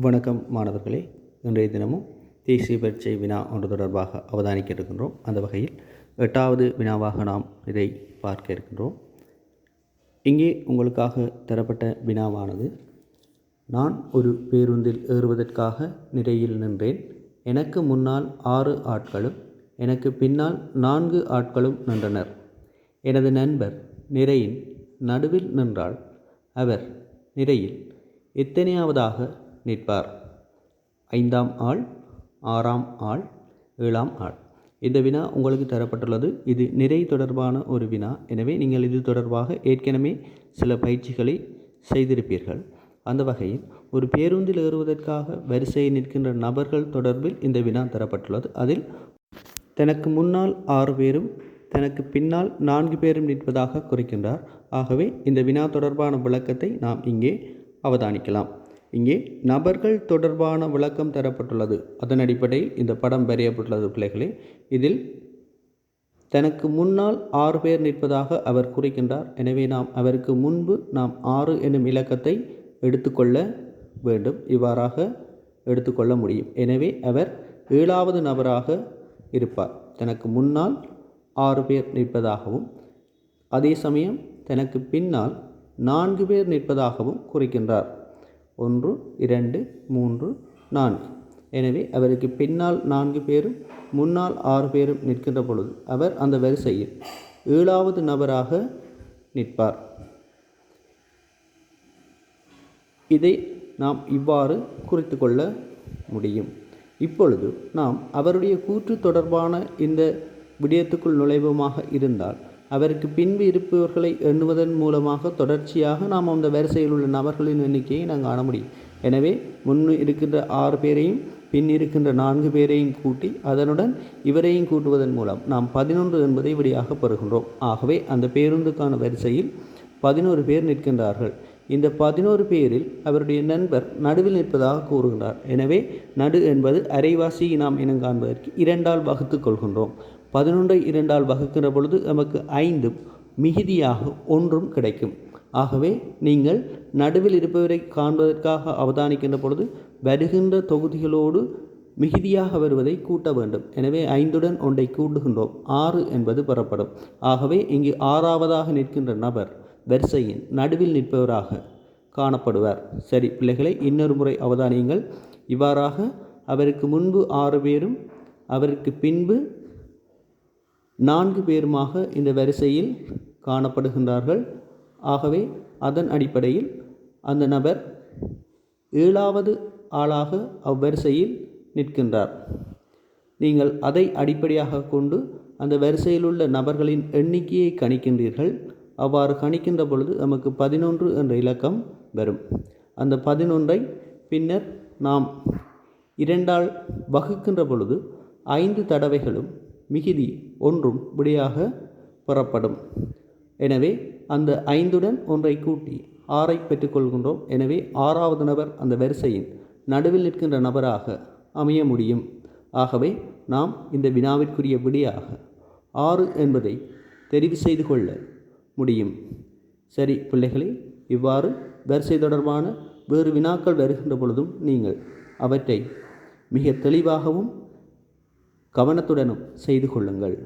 வணக்கம் மாணவர்களே. இன்றைய தினமும் தேசிய பரீட்சை வினா ஒன்று தொடர்பாக அவதானிக்க இருக்கின்றோம். அந்த வகையில் எட்டாவது வினாவாக நாம் இதை பார்க்க இருக்கின்றோம். இங்கே உங்களுக்காக தரப்பட்ட வினாவானது நான் ஒரு பேருந்தில் ஏறுவதற்காக நிறையில் நின்றேன். எனக்கு முன்னால் ஆறு ஆட்களும் எனக்கு பின்னால் நான்கு ஆட்களும் நின்றனர். எனது நண்பர் நிறையின் நடுவில் நின்றால் அவர் நிறையில் எத்தனையாவதாக நிற்பார். ஐந்தாம் ஆள் ஆறாம் ஆள் ஏழாம் ஆள். இந்த வினா உங்களுக்கு தரப்பட்டுள்ளது. இது நிறை தொடர்பான ஒரு வினா. எனவே நீங்கள் இது தொடர்பாக ஏற்கனவே சில பயிற்சிகளை செய்திருப்பீர்கள். அந்த வகையில் ஒரு பேருந்தில் ஏறுவதற்காக வரிசையில் நிற்கின்ற நபர்கள் தொடர்பில் இந்த வினா தரப்பட்டுள்ளது. அதில் தனக்கு முன்னால் ஆறு பேரும் தனக்கு பின்னால் நான்கு பேரும் நிற்பதாக குறிக்கின்றார். ஆகவே இந்த வினா தொடர்பான விளக்கத்தை நாம் இங்கே அவதானிக்கலாம். இங்கே நபர்கள் தொடர்பான விளக்கம் தரப்பட்டுள்ளது. அதன் அடிப்படையில் இந்த படம் வரையப்பட்டுள்ளது பிள்ளைகளே. இதில் தனக்கு முன்னால் ஆறு பேர் நிற்பதாக அவர் குறிக்கின்றார் எனவே நாம் அவருக்கு முன்பு நாம் ஆறு என்னும் இலக்கத்தை எடுத்துக்கொள்ள வேண்டும். இவ்வாறாக எடுத்துக்கொள்ள முடியும். எனவே அவர் ஏழாவது நபராக இருப்பார். தனக்கு முன்னால் ஆறு பேர் நிற்பதாகவும் அதே சமயம் தனக்கு பின்னால் நான்கு பேர் நிற்பதாகவும் குறிக்கின்றார் ஒன்று இரண்டு மூன்று நான்கு. எனவே அவருக்கு பின்னால் நான்கு பேரும் முன்னால் ஆறு பேரும் நிற்கின்ற பொழுது அவர் அந்த வரிசையில் ஏழாவது நபராக நிற்பார். இதை நாம் இவ்வாறு குறித்து கொள்ள முடியும். இப்பொழுது நாம் அவருடைய கூற்று தொடர்பான இந்த விடயத்துக்குள் நுழைவுமாக இருந்தால் அவருக்கு பின்பு இருப்பவர்களை எண்ணுவதன் மூலமாக தொடர்ச்சியாக நாம் அந்த வரிசையில் உள்ள நபர்களின் எண்ணிக்கையை நாம் காண முடியும். எனவே முன் இருக்கின்ற ஆறு பேரையும் பின் இருக்கின்ற நான்கு பேரையும் கூட்டி அதனுடன் இவரையும் கூட்டுவதன் மூலம் நாம் பதினொன்று என்பதை விடியாக பெறுகின்றோம். ஆகவே அந்த பேருந்துக்கான வரிசையில் பதினோரு பேர் நிற்கின்றார்கள். இந்த பதினோரு பேரில் அவருடைய நண்பர் நடுவில் நிற்பதாக கூறுகின்றார். எனவே நடு என்பது அரைவாசியை நாம் இனம் காண்பதற்கு இரண்டால் வகுத்து கொள்கின்றோம். பதினொன்றை இரண்டால் வகுக்கின்ற பொழுது நமக்கு ஐந்தும் மிகுதியாக ஒன்றும் கிடைக்கும். ஆகவே நீங்கள் நடுவில் இருப்பவரை காண்பதற்காக அவதானிக்கின்ற பொழுது வருகின்ற தொகுதிகளோடு மிகுதியாக வருவதை கூட்ட வேண்டும். எனவே ஐந்துடன் ஒன்றை கூட்டுகின்றோம். ஆறு என்பது பெறப்படும். ஆகவே இங்கு ஆறாவதாக நிற்கின்ற நபர் வரிசையின் நடுவில் நிற்பவராக காணப்படுவார். சரி பிள்ளைகளை இன்னொரு முறை அவதானியுங்கள். இவ்வாறாக அவருக்கு முன்பு ஆறு பேரும் அவருக்கு பின்பு நான்கு பேருமாக இந்த வரிசையில் காணப்படுகின்றார்கள். ஆகவே அதன் அடிப்படையில் அந்த நபர் ஏழாவது ஆளாக அவ்வரிசையில் நிற்கின்றார். நீங்கள் அதை அடிப்படையாக கொண்டு அந்த வரிசையில் உள்ள நபர்களின் எண்ணிக்கையை கணிக்கின்றீர்கள். அவ்வாறு கணிக்கின்ற பொழுது நமக்கு பதினொன்று என்ற இலக்கம் வரும். அந்த பதினொன்றை பின்னர் நாம் இரண்டால் வகுக்கின்ற பொழுது ஐந்து தடவைகளும் மிகுதி ஒன்றும் விடையாக பெறப்படும். எனவே அந்த ஐந்துடன் ஒன்றை கூட்டி ஆறை பெற்றுக்கொள்கின்றோம் எனவே ஆறாவது நபர் அந்த வரிசையின் நடுவில் நிற்கின்ற நபராக அமைய முடியும். ஆகவே நாம் இந்த வினாவிற்குரிய விடையாக ஆறு என்பதை தெரிவு செய்து கொள்ள முடியும். சரி பிள்ளைகளே இவ்வாறு வரிசை தொடர்பான வேறு வினாக்கள் வருகின்ற பொழுதும் நீங்கள் அவற்றை மிக தெளிவாகவும் கவனத்துடனும் செய்து கொள்ளுங்கள்.